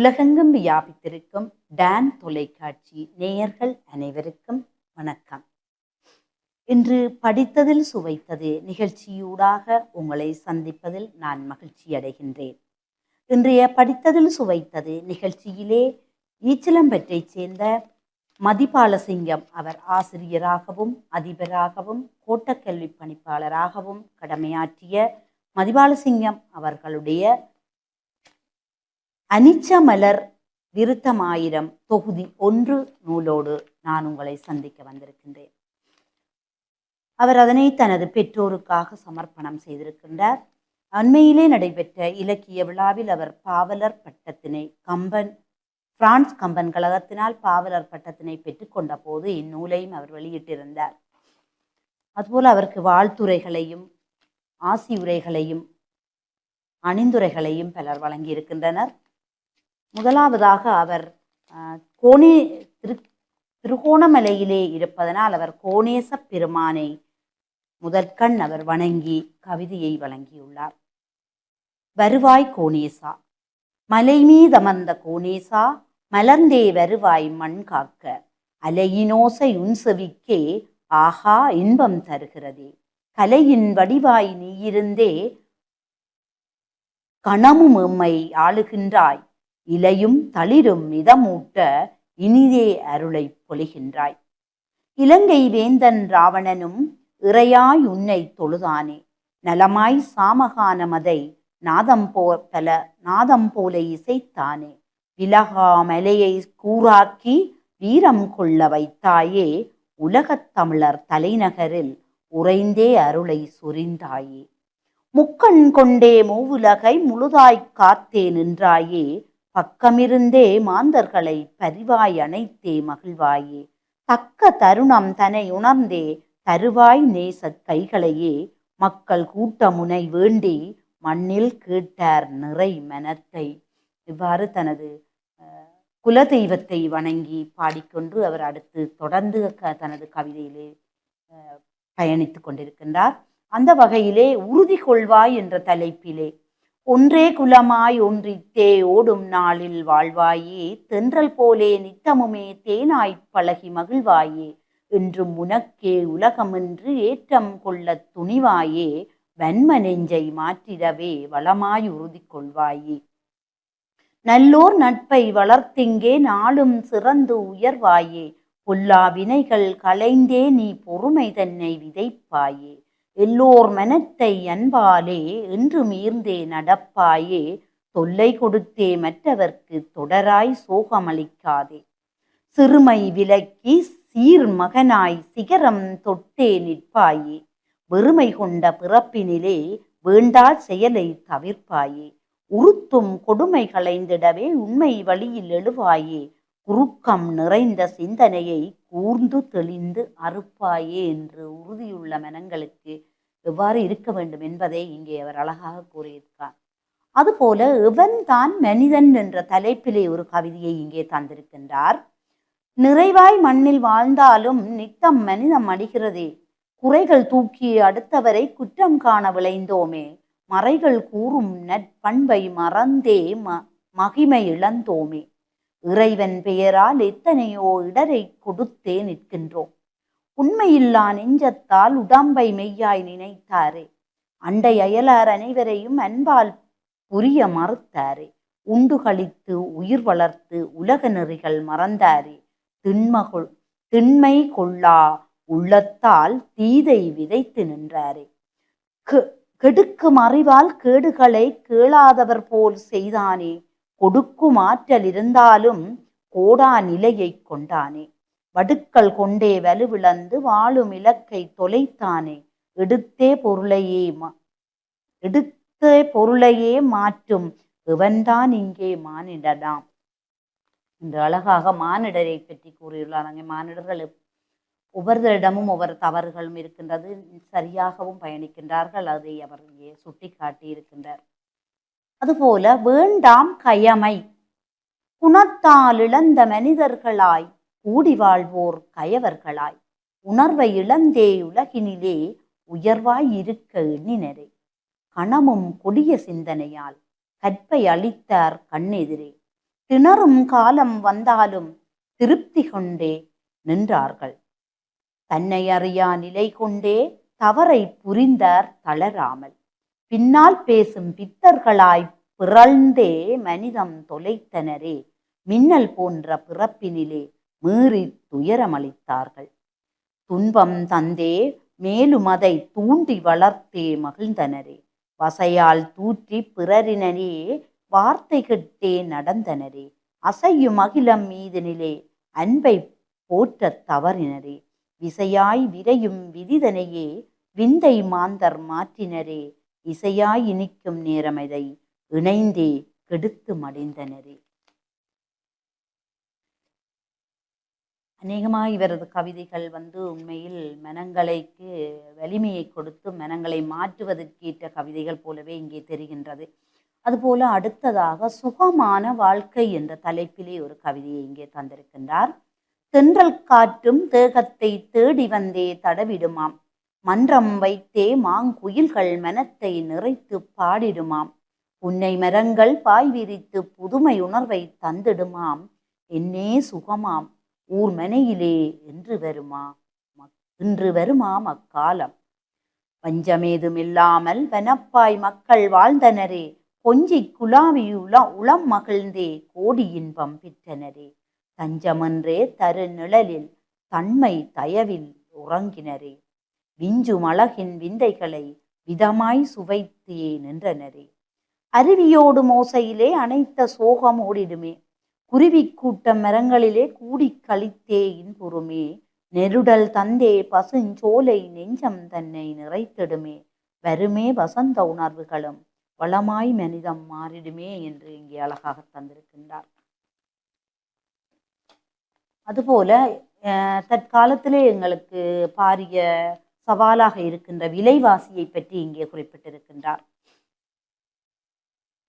உலகெங்கும் வியாபித்திருக்கும் டான் தொலைக்காட்சி நேயர்கள் அனைவருக்கும் வணக்கம். இன்று படித்ததில் சுவைத்தது நிகழ்ச்சியூடாக உங்களை சந்திப்பதில் நான் மகிழ்ச்சி அடைகின்றேன். இன்றைய படித்ததில் சுவைத்தது நிகழ்ச்சியிலே ஈச்சலம்பற்றைச் சேர்ந்த மதிபாலசிங்கம் அவர் ஆசிரியராகவும் அதிபராகவும் கோட்டக்கல்வி பணிப்பாளராகவும் கடமையாற்றிய மதிபாலசிங்கம் அவர்களுடைய அனிச்சமலர் விருத்தமாயிரம் தொகுதி ஒன்று நூலோடு நான் உங்களை சந்திக்க வந்திருக்கின்றேன். அவர் அதனை தனது பெற்றோருக்காக சமர்ப்பணம் செய்திருக்கின்றார். அண்மையிலே நடைபெற்ற இலக்கிய விழாவில் அவர் பாவலர் பட்டத்தினை கம்பன் பிரான்ஸ் கம்பன் கழகத்தினால் பாவலர் பட்டத்தினை பெற்றுக்கொண்ட போது இந்நூலையும் அவர் வெளியிட்டிருந்தார். அதுபோல் அவருக்கு வாழ்த்துரைகளையும் ஆசி உரைகளையும் அணிந்துரைகளையும் பலர் வழங்கியிருக்கின்றனர். முதலாவதாக அவர் கோணே திரு திருகோணமலையிலே இருப்பதனால் அவர் கோணேச பெருமானை முதற்கண் அவர் வணங்கி கவிதையை வழங்கியுள்ளார். வருவாய் கோணேசா மலை மீதமர்ந்த கோணேசா மலர்ந்தே வருவாய் மண் காக்க அலையினோசை உன் செவிக்கே ஆஹா இன்பம் தருகிறதே கலையின் வடிவாய் நீயிருந்தே கணமும் எம்மை ஆளுகின்றாய் இலையும் தளிரும் மிதமூட்ட இனிதே அருளை பொழிகின்றாய். இலங்கை வேந்தன் ராவணனும் இறையாய் உன்னை தொழுதானே. நலமாய் சாமகானமதை நாதம் போ பல நாதம் போல இசைத்தானே. விலகா மலையை கூறாக்கி வீரம் கொள்ள வைத்தாயே உலகத் தமிழர் தலைநகரில் உறைந்தே அருளை சொரிந்தாயே. முக்கண் கொண்டே மூவுலகை முழுதாய்க் காத்தே நின்றாயே பக்கமிருந்தே மாந்தர்களை பரிவாய் அணைத்தே மகிழ்வாயே. தக்க தருணம் தன்னை உணர்ந்தே தருவாய் நேசக் கைகளையே. மக்கள் கூட்டமுனை வேண்டி மண்ணில் கேட்டார் நிறை மனத்தை. இவ்வாறு தனது குலதெய்வத்தை வணங்கி பாடிக்கொண்டு அவர் அடுத்து தொடர்ந்து க- தனது கவிதையிலே பயணித்து கொண்டிருக்கின்றார். அந்த வகையிலே உறுதி கொள்வாய் என்ற தலைப்பிலே ஒன்றே குலமாய் ஒன்றித்தே ஓடும் நாளில் வாழ்வாயே தென்றல் போலே நித்தமுமே தேனாய்ப் பழகி மகிழ்வாயே என்றும் உனக்கே உலகமென்று ஏற்றம் கொள்ளத் துணிவாயே வன்ம நெஞ்சை மாற்றிடவே வளமாய் உறுதி கொள்வாயே. நல்லோர் நட்பை வளர்த்திங்கே நாளும் சிறந்து உயர்வாயே பொல்லா வினைகள் களைந்தே நீ பொறுமை தன்னை விதைப்பாயே. எல்லோர் மனத்தை அன்பாலே என்று மீர்ந்தே நடப்பாயே தொல்லை கொடுத்தே மற்றவர்க்கு தொடராய் சோகமளிக்காதே. சிறுமை விலக்கி சீர் மகனாய் சிகரம் தொட்டே நிற்பாயே. வெறுமை கொண்ட பிறப்பினிலே வேண்டா செயலை தவிர்ப்பாயே. உறுத்தும் கொடுமை களைந்திடவே உண்மை வழியில் எழுவாயே. குறுக்கம் நிறைந்த சிந்தனையை கூர்ந்து தெளிந்து அறுப்பாயே என்று உறுதியுள்ள மனங்களுக்கு எவ்வாறு இருக்க வேண்டும் என்பதை இங்கே அவர் அழகாக கூறியிருக்கார் அதுபோல எவன் தான் மனிதன் என்ற தலைப்பிலே ஒரு கவிதையை இங்கே தந்திருக்கின்றார். நிறைவாய் மண்ணில் வாழ்ந்தாலும் நித்தம் மனிதம் அடிகிறதே. குறைகள் தூக்கி அடுத்தவரை குற்றம் காண விளைந்தோமே மறைகள் கூறும் நற்பண்பை மறந்தே ம மகிமை இழந்தோமே. இறைவன் பெயரால் எத்தனையோ இடரை கொடுத்தே நிற்கின்றோம். உண்மையில்லா நெஞ்சத்தால் உடம்பை மெய்யாய் நினைத்தாரே. அண்டை அயலார் அனைவரையும் அன்பால் புரிய மறுத்தாரே. உண்டு கழித்து உயிர் வளர்த்து உலக நெறிகள் மறந்தாரே. திண்மகொள் திண்மை கொள்ளா உள்ளத்தால் தீதை விதைத்து நின்றாரே. கெ- கெடுக்கும் அறிவால் கேடுகளை கேளாதவர் போல் செய்தானே. கொடுக்கும் ஆற்றல் இருந்தாலும் கோடா நிலையை கொண்டானே. வடுக்கள் கொண்டே வலுவிழந்து வாழும் இலக்கை தொலைத்தானே? எடுத்தே பொருளையே மா எடுத்தே பொருளையே மாற்றும் இவன்தான் இங்கே மானிடலாம். என்று அழகாக மானிடரை பற்றி கூறியுள்ளார். அங்கே மானிடர்கள் ஒவ்வொருத்தரிடமும் ஒவ்வொரு தவறுகளும் இருக்கின்றது. சரியாகவும் பயணிக்கின்றார்கள். அதை அவர் இங்கே சுட்டி காட்டியிருக்கின்றார் அதுபோல வேண்டாம் கயமை குணத்தால் இழந்த மனிதர்களாய் கூடி வாழ்வோர் கயவர்களாய் உணர்வை இழந்தே உலகினிலே உயர்வாய் இருக்க எண்ணினரே. கணமும் கொடிய சிந்தனையால் கற்பை அளித்தார் கண்ணெதிரே. திணறும் காலம் வந்தாலும் திருப்தி கொண்டே நின்றார்கள். தன்னை அறியா நிலை கொண்டே தவறை புரிந்தார் தளராமல். பின்னால் பேசும் பித்தர்களாய் பிறழ்ந்தே மனிதம் தொலைத்தனரே. மின்னல் போன்ற பிறப்பினிலே மீறி துயரமளித்தார்கள். துன்பம் தந்தே மேலும் அதை தூண்டி வளர்த்தே மகிழ்ந்தனரே. வசையால் தூற்றி பிறரினரே வார்த்தை கெட்டே நடந்தனரே. அசையும் அகிலம் மீதினிலே அன்பை போற்றத் தவறினரே. விசையாய் விரையும் விதிதனையே விந்தை மாந்தர் மாற்றினரே. இசையாய் இனிக்கும் நேரமதை இணைந்தே கெடுத்து மடிந்தனரே. அநேகமாக இவரது கவிதைகள் வந்து உண்மையில் மனங்களைக்கு வலிமையை கொடுத்து மனங்களை மாற்றுவதற்கேற்ற கவிதைகள் போலவே இங்கே தெரிகின்றது. அதுபோல அடுத்ததாக சுகமான வாழ்க்கை என்ற தலைப்பிலே ஒரு கவிதையை இங்கே தந்திருக்கின்றார். தென்றல் காற்றும் தேகத்தை தேடி வந்தே தடவிடுமாம். மன்றம் வைத்தே மாங்குயில்கள் மனத்தை நிறைத்து பாடிடுமாம். உன்னை மரங்கள் பாய் விரித்து புதுமை உணர்வை தந்திடுமாம். என்னே சுகமாம். ஊர் மனையிலே என்று வருமா? இன்று வருமா மக்காலம் பஞ்சமேதும் பஞ்சமேதுமில்லாமல் வனப்பாய் மக்கள் வாழ்ந்தனரே கொஞ்சி குலாவி உளம் மகிழ்ந்தே கோடி இன்பம் பெற்றனரே. தஞ்சமென்றே தரு நிழலில் தன்மை தயவில் உறங்கினரே. விஞ்சும் அழகின் விந்தைகளை விதமாய் சுவைத்தே நின்றனரே. அருவியோடு மோசையிலே அனைத்த சோகம் ஓடிடுமே. குருவி கூட்டம் மரங்களிலே கூடி கழித்தே பொறுமே. நெருடல் தந்தே பசுஞ்சோலை நெஞ்சம் தன்னை நிறைத்திடுமே. வருமே வசந்த உணர்வுகளும் வளமாய் மனிதம் மாறிடுமே என்று இங்கே அழகாக தந்திருக்கின்றார். அதுபோல தற்காலத்திலே எங்களுக்கு பாரிய சவாலாக இருக்கின்ற விலைவாசியை பற்றி இங்கே குறிப்பிட்டிருக்கின்றார்.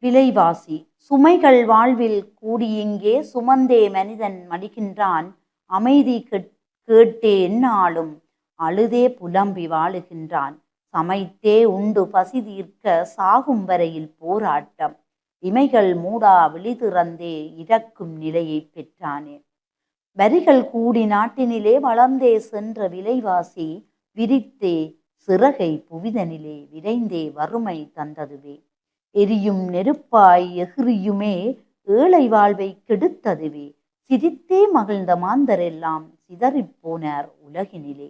விலைவாசி. சுமைகள் வாழ்வில் கூடியிங்கே சுமந்தே மனிதன் மடிக்கின்றான். அமைதி கேட்டே என்னாலும் அழுதே புலம்பி வாழுகின்றான். சமைத்தே உண்டு பசி தீர்க்க சாகும் வரையில் போராட்டம். இமைகள் மூடா விழிதிறந்தே இறக்கும் நிலையை பெற்றானே. வரிகள் கூடி நாட்டினிலே வளர்ந்தே சென்ற விலைவாசி விரித்தே சிறகை புவிதனிலே விரைந்தே வறுமை தந்ததுவே. எரியும் நெருப்பாய் எகிரியுமே ஏழை வாழ்வை கெடுத்ததுவே. சிரித்தே மகிழ்ந்த மாந்தரெல்லாம் சிதறிப்போனார் உலகினிலே.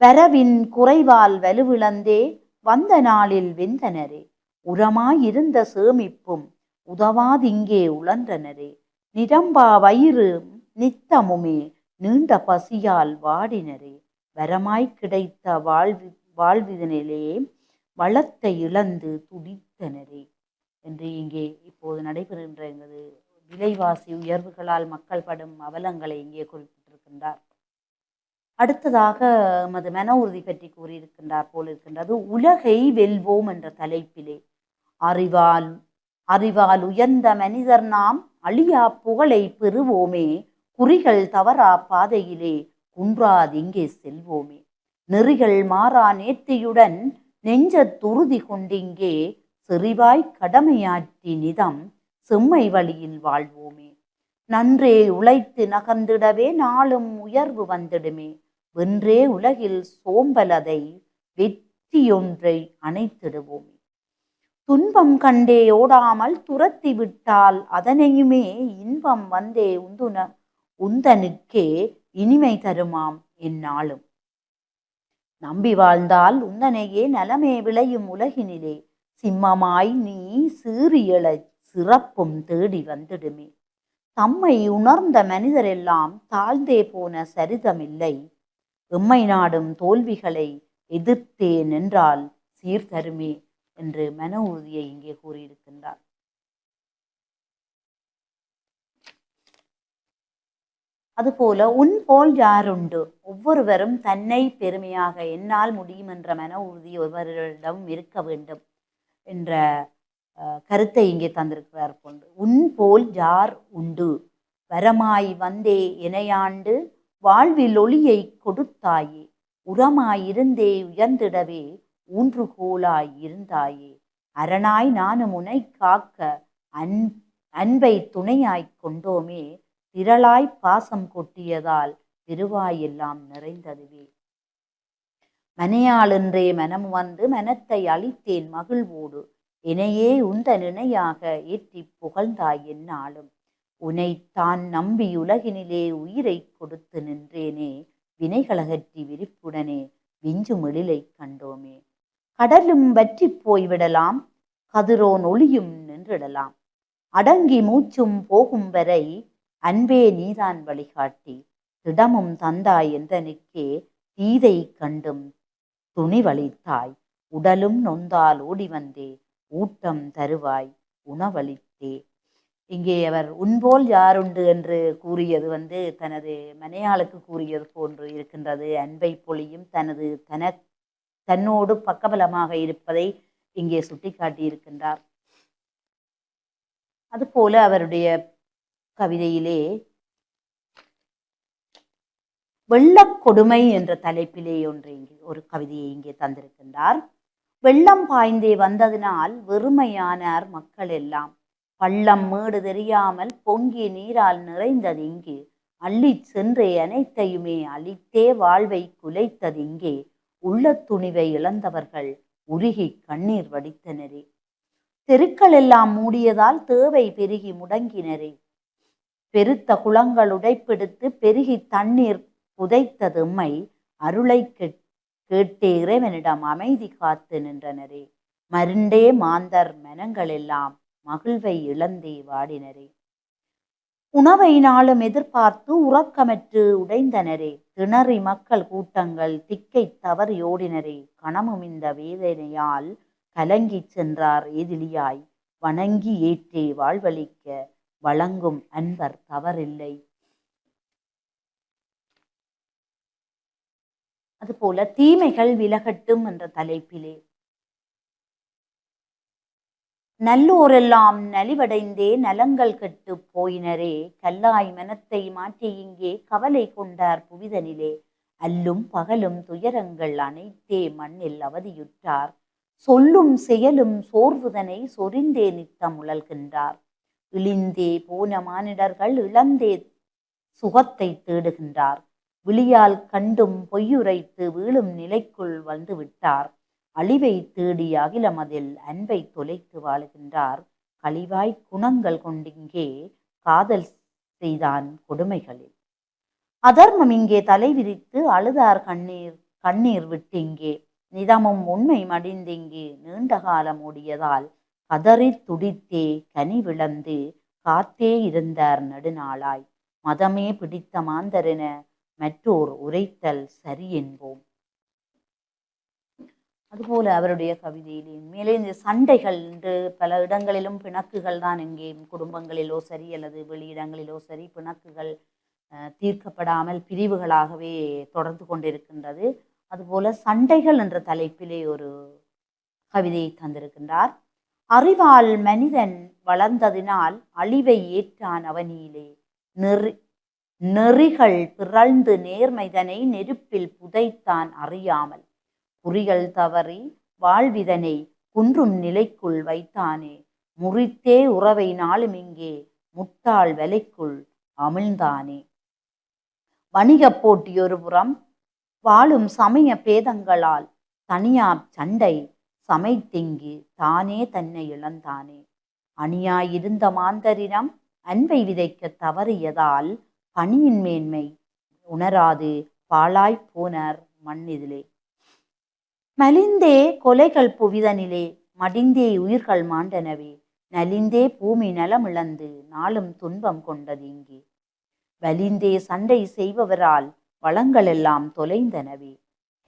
வரவின் குறைவால் வலுவிழந்தே வந்த நாளில் வெந்தனரே உரமாயிருந்த சேமிப்பும் உதவாதிங்கே உழன்றனரே. நிரம்பா வயிறு நித்தமுமே நீண்ட பசியால் வாடினரே. வரமாய் கிடைத்த வாழ்வி வாழ்விதனிலே வளத்தை இழந்து துடி துடித்தனரே என்று இங்கே இப்போது நடைபெறுகின்ற எங்களது விலைவாசி உயர்வுகளால் மக்கள் படும் அவலங்களை இங்கே குறிப்பிட்டிருக்கின்றார். அடுத்ததாக எமது மன உறுதி பற்றி கூறியிருக்கின்றார் போல் இருக்கின்றது உலகை வெல்வோம் என்ற தலைப்பிலே அறிவால் அறிவால் உயர்ந்த மனிதர் நாம் அழியா புகழை பெறுவோமே குறிகள் தவறா பாதையிலே குன்றாதிங்கே செல்வோமே. நெறிகள் மாறா நேர்த்தியுடன் நெஞ்ச துருதி கொண்டிங்கே செறிவாய் கடமையாற்றி நிதம் செம்மை வழியில் வாழ்வோமே. நன்றே உழைத்து நகர்ந்திடவே நாளும் உயர்வு வந்திடுமே. வென்றே உலகில் சோம்பலதை வெற்றியொன்றை அணைத்திடுவோமே. துன்பம் கண்டே ஓடாமல் துரத்தி விட்டால் அதனையுமே இன்பம் வந்தே உந்துன உந்தனுக்கே இனிமை தருமாம் என்னாலும் நம்பி வாழ்ந்தால் உந்தனையே நலமே விளையும் உலகினிலே. சிம்மமாய் நீ சீரியல சிறப்பும் தேடி வந்திடுமே. தம்மை உணர்ந்த மனிதரெல்லாம் தாழ்ந்தே போன சரிதமில்லை. எம்மை நாடும் தோல்விகளை எதிர்த்தே நின்றால் சீர்தருமே என்று மன உறுதியை இங்கே கூறியிருக்கின்றார். அதுபோல உன் போல் யாருண்டு? ஒவ்வொருவரும் தன்னை பெருமையாக என்னால் முடியும் என்ற மன உறுதி ஒவ்வொருவரிடம் இருக்க வேண்டும். என்ற கருத்தை இங்கே தந்திருக்கிறார் போன்று உன் போல் யார் உண்டு? வரமாய் வந்தே இணையாண்டு வாழ்வில் ஒளியை கொடுத்தாயே உரமாயிருந்தே உயர்ந்திடவே ஊன்றுகோலாய் இருந்தாயே. அரணாய் நானும் உனை காக்க அன் அன்பை துணையாய்க் கொண்டோமே திரளாய் பாசம் கொட்டியதால் திருவாயெல்லாம் நிறைந்ததுவே. மனையாளென்றே மனம் வந்து மனத்தை அழித்தேன் மகிழ்வோடு. இனையே உந்த நினையாக ஏற்றி புகழ்ந்தாய் என்னாலும் உனை தான் நம்பி உலகினிலே உயிரை கொடுத்து நின்றேனே. வினைகளகற்றி விரிப்புடனே விஞ்சும் எழிலை கண்டோமே. கடலும் வற்றி போய்விடலாம். கதிரோன் ஒளியும் நின்றிடலாம். அடங்கி மூச்சும் போகும் வரை அன்பே நீதான் வழிகாட்டி. திடமும் தந்தாய் என்றனுக்கே தீதை கண்டும் துணிவளித்தாய். உடலும் நொந்தால் ஓடி வந்தே ஊட்டம் தருவாய் உணவளித்தே. இங்கே அவர் உன்போல் யாருண்டு என்று கூறியது வந்து தனது மனையாளுக்கு கூறியது போன்று இருக்கின்றது. அன்பை பொழியும் தனது தன தன்னோடு பக்கபலமாக இருப்பதை இங்கே சுட்டிக்காட்டி இருக்கின்றார் அதுபோல அவருடைய கவிதையிலே வெள்ளக் கொடுமை என்ற தலைப்பிலே ஒன்று இங்கே ஒரு கவிதையை இங்கே தந்திருக்கின்றார். வெள்ளம் பாய்ந்தே வந்ததினால் வெறுமையானார் மக்கள் எல்லாம். பள்ளம் மேடு தெரியாமல் பொங்கிய நீரால் நிறைந்தது இங்கே. அள்ளிச் சென்றே அனைத்தையுமே அழித்தே வாழ்வை குலைத்தது இங்கே. உள்ள துணிவை இழந்தவர்கள் உருகி கண்ணீர் வடித்தனரே. தெருக்கள் எல்லாம் மூடியதால் தேவை பெருகி முடங்கினரே. பெருத்த குளங்கள் உடைப்பெடுத்து பெருகி தண்ணீர் புதைத்ததும்மை அருளை கேட்டு கேட்டே இறைவனிடம் அமைதி காத்து நின்றனரே. மருண்டே மாந்தர் மனங்களெல்லாம் மகிழ்வை இழந்தே வாடினரே. உணவை நாளும் எதிர்பார்த்து உறக்கமற்று உடைந்தனரே. திணறி மக்கள் கூட்டங்கள் திக்கை தவறி ஓடினரே. கணமும் இந்த வேதனையால் கலங்கிச் சென்றார் எதிலியாய் வணங்கி ஏற்றே வாழ்வளிக்க வழங்கும் அன்பர் தவறில்லை. அதுபோல தீமைகள் விலகட்டும் என்ற தலைப்பிலே. நல்லோரெல்லாம் நலிவடைந்தே நலங்கள் கெட்டு போயினரே கல்லாய் மனத்தை மாற்றி இங்கே கவலை கொண்டார் புவிதனிலே. அல்லும் பகலும் துயரங்கள் அனைத்தே மண்ணில் அவதியுற்றார். சொல்லும் செயலும் சோர்வுதனை சொரிந்தே நித்தம் உழல்கின்றார். இழிந்தே போன மானிடர்கள் இழந்தே சுகத்தை தேடுகின்றார். விழியால் கண்டும் பொய்யுரைத்து வீழும் நிலைக்குள் வந்து விட்டார் அழிவை தேடி அகிலமதில் அன்பை தொலைத்து வாழுகின்றார். கழிவாய் குணங்கள் கொண்டிங்கே காதல் செய்தான் கொடுமைகளில். அதர்மம் இங்கே தலை விரித்து அழுதார் கண்ணீர் கண்ணீர் விட்டிங்கே. நிதமும் உண்மை மடிந்திங்கே நீண்ட காலம் ஓடியதால் கதறி துடித்தே கனி விளந்து காத்தே இருந்தார் நடுநாளாய். மதமே பிடித்த மாந்தரென மற்றோர் உரைத்தல் சரி என்போம். அதுபோல அவருடைய கவிதையிலே மேலே இந்த சண்டைகள் என்று பல இடங்களிலும் பிணக்குகள் தான் இங்கே குடும்பங்களிலோ சரி அல்லது வெளியிடங்களிலோ சரி பிணக்குகள் தீர்க்கப்படாமல் பிரிவுகளாகவே தொடர்ந்து கொண்டிருக்கின்றது. அதுபோல சண்டைகள் என்ற தலைப்பிலே ஒரு கவிதையை தந்திருக்கின்றார். அறிவால் மனிதன் வளர்ந்ததினால் அழிவை ஏற்றான் அவனியிலே நெறி நெறிகள் பிறழ்ந்து நேர்மைதனை நெருப்பில் புதைத்தான் அறியாமல். குறிகள் தவறி வாழ்விதனை குன்றும் நிலைக்குள் வைத்தானே. முறித்தே உறவை நாளும் இங்கே முட்டாள் வலைக்குள் அமிழ்ந்தானே. வணிகப் போட்டி ஒரு புறம் வாழும் சமய பேதங்களால் தனியா சண்டை சமைத்திங்கு தானே தன்னை இழந்தானே. அணியாயிருந்த மாந்தரிடம் அன்பை விதைக்க தவறியதால் பணியின் மேன்மை உணராது பாழாய்ப் போனார் மண்ணிதிலே. மலிந்தே கொலைகள் புவிதனிலே மடிந்தே உயிர்கள் மாண்டனவே நலிந்தே பூமி நலமிழந்து நாளும் துன்பம் கொண்டது இங்கே. வலிந்தே சண்டை செய்பவரால் வளங்களெல்லாம் தொலைந்தனவே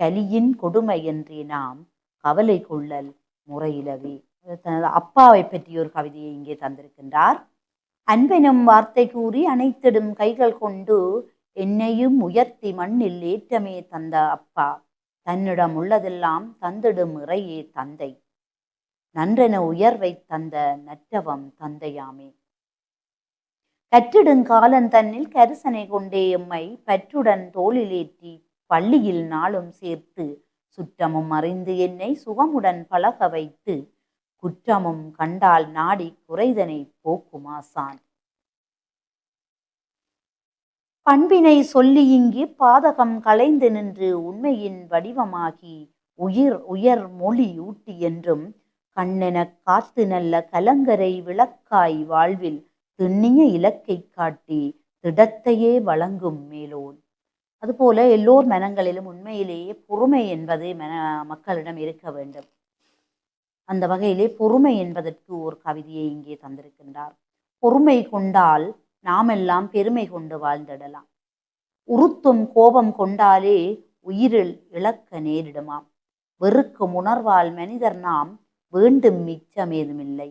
கலியின் கொடுமை என்றே நாம் கவலை கொள்ளல் முறையிலவே. தனது அப்பாவை பற்றிய ஒரு கவிதையை இங்கே தந்திருக்கின்றார். அன்பெனும் வார்த்தை கூறி அனைத்திடும் கைகள் கொண்டு என்னையும் உயர்த்தி மண்ணில் ஏற்றமே தந்த அப்பா. தன்னிடம் உள்ளதெல்லாம் தந்திடும் இறையே தந்தை. நன்றென உயர்வை தந்த நற்றவம் தந்தையாமே. கற்றிடுங்காலன் தன்னில் கரிசனை கொண்டே எம்மை பற்றுடன் தோளிலேற்றி பள்ளியில் நாளும் சேர்த்து சுற்றமும் அறிந்து என்னை சுகமுடன் பழக வைத்து குற்றமும் கண்டால் நாடி குறைதனை போக்குமாசான் பண்பினை சொல்லி இங்கு பாதகம் கலைந்து நின்று உண்மையின் வடிவமாகி உயிர் உயர் மொழி ஊட்டி என்றும் கண்ணெனக் காத்து நல்ல கலங்கரை விளக்காய் வாழ்வில் திண்ணிய இலக்கை காட்டி திடத்தையே வழங்கும் மேலோன். அதுபோல எல்லோர் மனங்களிலும் உண்மையிலேயே பொறுமை என்பது மன மக்களிடம் இருக்க வேண்டும். அந்த வகையிலே பொறுமை என்பதற்கு ஒரு கவிதையை இங்கே தந்திருக்கின்றார். பொறுமை கொண்டால் நாமெல்லாம் பெருமை கொண்டு வாழ்ந்திடலாம். உறுத்தும் கோபம் கொண்டாலே உயிரில் இழக்க நேரிடுமாம். வெறுக்கும் உணர்வால் மனிதர் நாம் வேண்டும் மிச்சமேதுமில்லை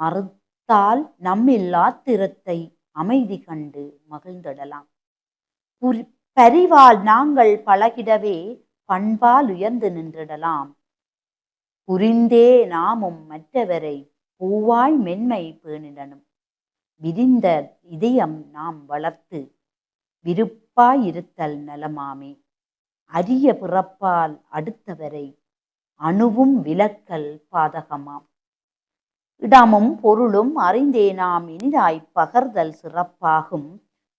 அறுத்தால் நம்மில்லாத்திரத்தை அமைதி கண்டு மகிழ்ந்திடலாம். பரிவால் நாங்கள் பழகிடவே பண்பால் உயர்ந்து நின்றிடலாம். புரிந்தே நாமும் மற்றவரை பூவாய் மென்மை பேணிடனும் விரிந்த இதயம் நாம் வளர்த்து விருப்பாயிருத்தல் நலமாமே. அரிய பிறப்பால் அடுத்தவரை அணுவும் விலக்கல் பாதகமாம். இடமும் பொருளும் அறிந்தே நாம் இனிதாய் பகர்தல் சிறப்பாகும்.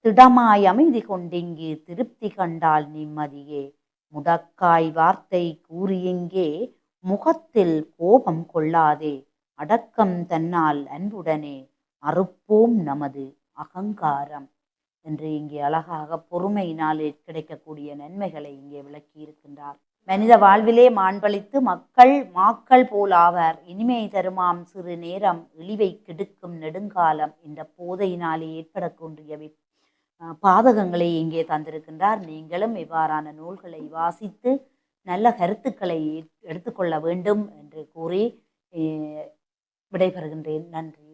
திடமாய் அமைதி கொண்டிங்கு திருப்தி கண்டால் நிம்மதியே. முடக்காய் வார்த்தை கூறியெங்கே முகத்தில் கோபம் கொள்ளாதே. அடக்கம் தன்னால் அன்புடனே. அறுப்போம் நமது அகங்காரம். என்று இங்கே அழகாக பொறுமையினாலே கிடைக்கக்கூடிய நன்மைகளை இங்கே விளக்கி இருக்கின்றார் மனித வாழ்விலே மாண்பளித்து மக்கள் மாக்கள் போல் இனிமை தருமாம் சிறு நேரம் இழிவை கெடுக்கும் நெடுங்காலம் இந்த போதையினாலே ஏற்படக்கூடிய பாதகங்களை இங்கே தந்திருக்கின்றார். நீங்களும் இவ்வாறான நூல்களை வாசித்து நல்ல கருத்துக்களை எடுத்துக்கொள்ள வேண்டும் என்று கூறி விடைபெறுகின்றேன். நன்றி.